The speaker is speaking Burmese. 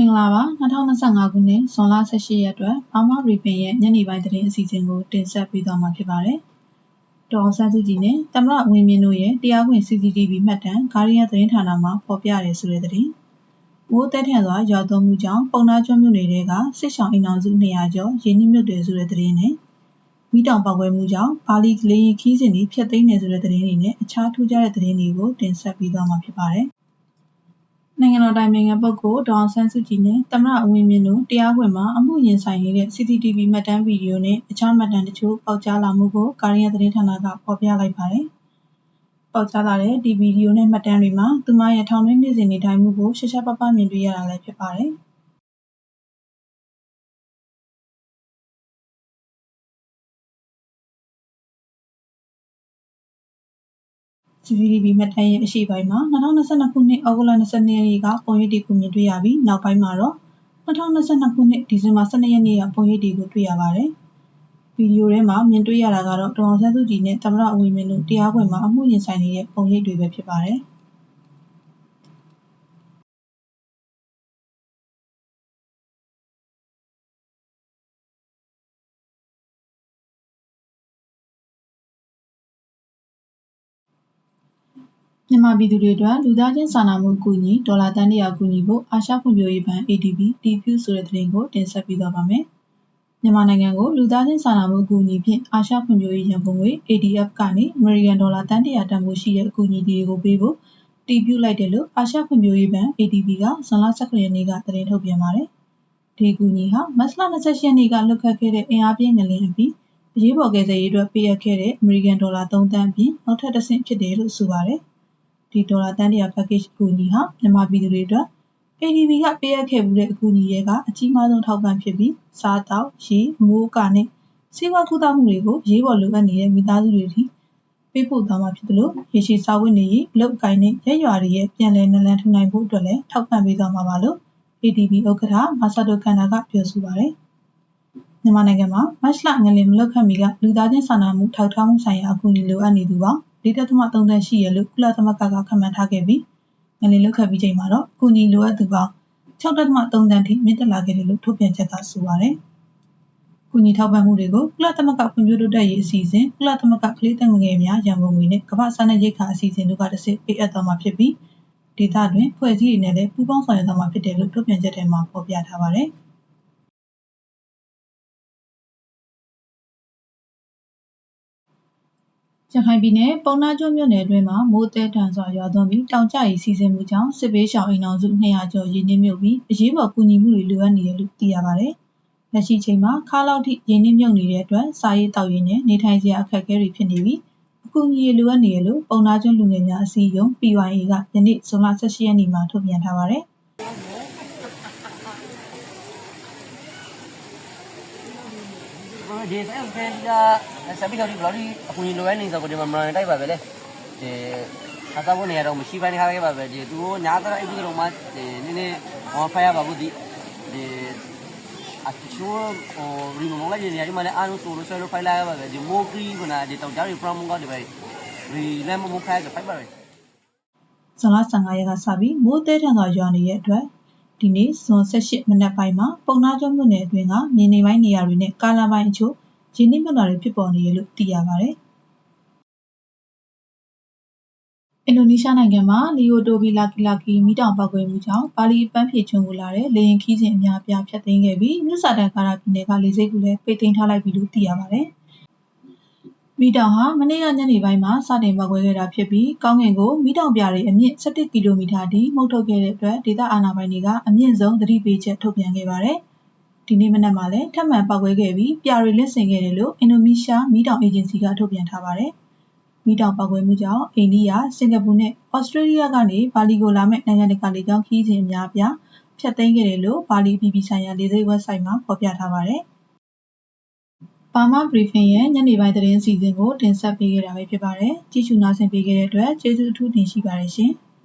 မင်္ဂလာပါ2025ခုနှစ်ဇွန်လ18ရက်အတွက်ဘာမာရီဖင်ရဲ့ညနေပိုင်းသတင်းအစီအစဉ်ကိုတင်ဆက်ပေးသွားမှာဖြစ်ပါတယ်။ဒေါ်ဆန်းစုကြည်နဲ့တမရဝင်းမြင့်တို့ရဲ့တရားဝင် CCTV မှတ်တမ်းဂါရီယာသတင်းဌာနမှဖော်ပြရဲဆိုတဲ့သတင်း။မိုးတက်ထန်စွာရွာသွန်းမှုကြောင့်ပုံနာကျွန်းမြို့နယ်တွေကစစ်ဆောင်အိမ်အောင်စု200ကျော်ရင်းနှီးမြုပ်တယ်ဆိုတဲ့သတင်းနဲ့မိတောင်ပောက်ကွဲမှုကြောင့်ဘာလီကလေးခီးစဉ်တွေဖျက်သိမ်းနေဆိုတဲ့သတင်းတွေနဲ့အခြားထူးခြားတဲ့သတင်းတွေကိုတင်ဆက်ပေးသွားမှာဖြစ်ပါတယ်။ နိုင်ငံတော်အတိုင်ပင်ခံပုဂ္ဂိုလ်ဒေါ်အောင်ဆန်းစုကြည်နဲ့သမ္မတဦးဝင်းမြင့်တို့တရားခွင်မှာအမှုရင်ဆိုင်နေတဲ့ CCTV မှတ်တမ်းဗီဒီယိုနဲ့အခြားမှတ်တမ်းတချို့ပေါက်ကြားလာမှုကိုကာရီယာသတင်းဌာနကဖော်ပြလိုက်ပါတယ်။ပေါက်ကြားလာတဲ့ဒီဗီဒီယိုနဲ့မှတ်တမ်းတွေမှာသူမရဲ့ထောင်တွင်းနေစဉ်နေထိုင်မှုကိုရှင်းရှင်းပပမြင်တွေ့ရတာလည်းဖြစ်ပါတယ်။ CCTV မှတ်တမ်းရဲ့အရှေ့ပိုင်းမှာ2022ခုနှစ်ဩဂုတ်လ22ရက်နေ့ကပုံရိပ်တွေကိုမြင်တွေ့ရပြီးနောက်ပိုင်းမှာတော့2022ခုနှစ်ဒီဇင်ဘာ12ရက်နေ့ကပုံရိပ်တွေကိုတွေ့ရပါတယ်။ဗီဒီယိုထဲမှာမြင်တွေ့ရတာကတော့ဒေါ်အောင်ဆန်းစုကြည်နဲ့သမ္မတဦးဝင်းမြင့်တို့တရားခွင်မှာအမှုရင်ဆိုင်နေတဲ့ပုံရိပ်တွေပဲဖြစ်ပါတယ်။" မြန်မာပြည်သူတွေအတွက် လူသားချင်းစာနာမှုအကူအညီ ဒေါ်လာသန်း ၁၀၀ ကူညီဖို့ အာရှဖွံ့ဖြိုးရေးဘဏ် ADB အတည်ပြုဆိုတဲ့သတင်းကို တင်ဆက်ပေးသွားပါမယ်။မြန်မာနိုင်ငံကို လူသားချင်းစာနာမှုအကူအညီဖြင့် အာရှဖွံ့ဖြိုးရေးရန်ပုံငွေ ADF ကနေ အမေရိကန်ဒေါ်လာ သန်း ၁၀၀ တန်ဖိုးရှိတဲ့ အကူအညီတွေကိုပေးဖို့ အတည်ပြုလိုက်တယ်လို့ အာရှဖွံ့ဖြိုးရေးဘဏ် ADB က ဇွန်လ ၁၇ ရက်နေ့က သတင်းထုတ်ပြန်ပါတယ်။ဒီအကူအညီဟာ မတ်လ ၂၈ ရက်နေ့က လှုပ်ခတ်ခဲ့တဲ့ အင်အားပြင်းငလျင်အပြီး အရေးပေါ်ကယ်ဆယ်ရေးအတွက် ပေးအပ်ခဲ့တဲ့ အမေရိကန်ဒေါ်လာ ၃ သန်းအပြင် နောက်ထပ်တဆင့်ဖြစ်တယ်လို့ ဆိုပါတယ်။ ဒီဒေါ်လာသန်း၁၀၀ package အကူအညီဟာမြန်မာပြည်သူတွေအတွက် ADB ကပေးအပ်ခဲ့ဖူးတဲ့အကူအညီထဲကအကြီးမားဆုံးအထောက်အပံ့ဖြစ်ပြီးစားသောက်၊ရေ၊အမိုးအကာနှင့်ဆေးဝါးကုသမှုတွေကိုအရေးပေါ်လိုအပ်နေတဲ့မိသားစုတွေထိပေးပို့သွားမှာဖြစ်သလိုရေရှည်စားဝတ်နေရေး၊အလုပ်အကိုင်နှင့်ရပ်ရွာတွေရဲ့ပြန်လည်နာလန်ထူနိုင်ဖို့အတွက်လည်းထောက်ပံ့ပေးသွားမှာပါလို့ ADB ဥက္ကဋ္ဌမာဆာတိုကန်နာကပြောဆိုပါတယ်။မြန်မာနိုင်ငံမှာမတ်လငလျင်မလှုပ်ခတ်မီကလူသားချင်းစာနာမှုထောက်ထားမှုဆိုင်ရာအကူအညီလိုအပ်နေသူပေါင်း ၄.၃သန်းရှိတယ်လို့ကုလသမဂ္ဂကခန့်မှန်းထားခဲ့ပြီးငလျင်လှုပ်ခတ်ပြီးချိန်မှာတော့အကူအညီလိုအပ်သူပေါင်း၆.၃သန်းထိမြင့်တက်လာခဲ့တယ်လို့ထုတ်ပြန်ချက်ကဆိုပါတယ်။ကူညီထောက်ပံ့မှုတွေကိုကုလသမဂ္ဂဖွံ့ဖြိုးတိုးတက်ရေးအစီအစဉ်၊ကုလသမဂ္ဂကလေးသူငယ်များရန်ပုံငွေနှင့်ကမ္ဘာ့စားနပ်ရိက္ခာအစီအစဉ်တို့ကတဆင့်ပေးအပ်သွားမှာဖြစ်ပြီးဒေသတွင်းအဖွဲ့အစည်းတွေနဲ့လည်းပူးပေါင်းဆောင်ရွက်သွားမှာဖြစ်တယ်လို့ထုတ်ပြန်ချက်ထဲမှာဖော်ပြထားပါတယ်။ ရခိုင်ပြည်နယ်ပုဏ္ဏားကျွန်းမြို့နယ်အတွင်းမှာမိုးသည်းထန်စွာရွာသွန်းပြီးတောင်ကျရေစီးဆင်းမှုကြောင့်စစ်ဘေးရှောင်အိမ်ထောင်စု200ကျော်ရေနစ်မြုပ်ပြီးအရေးပေါ်ကူညီမှုတွေလိုအပ်နေတယ်လို့သိရပါတယ်။လက်ရှိချိန်မှာခါးလောက်ထိရေနစ်မြုပ်နေတဲ့အတွက်စားရေးသောက်ရေးနဲ့နေထိုင်စရာအခက်အခဲတွေဖြစ်နေပြီးအကူအညီတွေလိုအပ်နေတယ်လို့ပုဏ္ဏားကျွန်းလူငယ်များအစည်းအရုံး PYA ကယနေ့ဇွန်လ18ရက်နေ့မှာထုတ်ပြန်ထားပါတယ်။ ဒီဆိုင်ဖန်ကစပီတော်ဒီဘလော်ဒီအခုလိုရနေဆိုတော့ဒီမှာမရတိုက်ပါပဲလေဒီအသာဖို့နေရတော့မရှိပိုင်းခါခဲ့ပါပဲဒီသူညာတရအိပ်ပြီးတော့မှဒီနည်းနည်းဟောဖယားပါဘူးဒီဒီအချိုးဟိုရီမုံလာကြီးနေရာဒီမှာလည်းအားလုံးဆိုလို့ဆွဲလို့ဖိုင်လာရပါပဲဒီမိုကရီကနာဒီတောက်ကြရီပရမုံကဒီပဲရီလမ်းမမခိုင်းဆိုဖိုင်ပါပဲဇွန်လ15ရက်ကစပြီးမိုးသေးထန်စွာရွာနေတဲ့အတွက် ဒီနေ့ဇွန်18မနက်ပိုင်းမှာပုံနာကျွန်းမြို့နယ်အတွင်းကမြေနေပိုင်းနေရာတွေနဲ့ကာလာပိုင်းအချို့ရင်းနှီးမြှုပ်နှံတွေဖြစ်ပေါ်နေတယ်လို့သိရပါတယ်။အင်ဒိုနီးရှားနိုင်ငံမှာလီယိုတိုဘီလာကီလာကီမီးတောင်ပေါက်ကွဲမှုကြောင့်ဘာလီပန်းဖြေကျွန်းကိုလာတဲ့လေယာဉ်ခီးစဉ်အများအပြားဖျက်သိမ်းခဲ့ပြီးမြစ်စာတန်ကာရာပြည်နယ်ကလေဆိပ်ကိုလည်းပိတ်သိမ်းထားလိုက်ပြီလို့သိရပါတယ်။ မီးတောင်ဟာမနေ့ကညနေပိုင်းမှာစတင်ပေါက်ကွဲခဲ့တာဖြစ်ပြီးကောင်းကင်ကိုမီးတောင်ပြတွေအမြင့်17ကီလိုမီတာထိမှုတ်ထုတ်ခဲ့တဲ့အတွက်ဒေသအာဏာပိုင်တွေကအမြင့်ဆုံးသတိပေးချက်ထုတ်ပြန်ခဲ့ပါတယ်။ဒီနေ့မနက်မှာလည်းထပ်မံပေါက်ကွဲခဲ့ပြီးပြတွေလင့်စင်ခဲ့တယ်လို့အင်ဒိုနီးရှားမီးတောင်အေဂျင်စီကထုတ်ပြန်ထားပါတယ်။မီးတောင်ပေါက်ကွဲမှုကြောင့်အိန္ဒိယ၊စင်ကာပူနဲ့ဩစတြေးလျကနေဘာလီကိုလာမယ့်နိုင်ငံတကာလေကြောင်းခရီးစဉ်အများအပြားဖျက်သိမ်းခဲ့တယ်လို့ဘာလီအပြည်ပြည်ဆိုင်ရာလေဆိပ်ဝက်ဆိုက်မှာဖော်ပြထားပါတယ်။ ဘာမာဘရီဖင်ရဲ့ညနေပိုင်းသတင်းအစီအစဉ်ကို တင်ဆက်ပေးခဲ့တာပဲဖြစ်ပါတယ်။ကြည့်ရှုနားဆင်ပေးခဲ့တဲ့အတွက်ကျေးဇူးအထူးတင်ရှိပါတယ်ရှင်။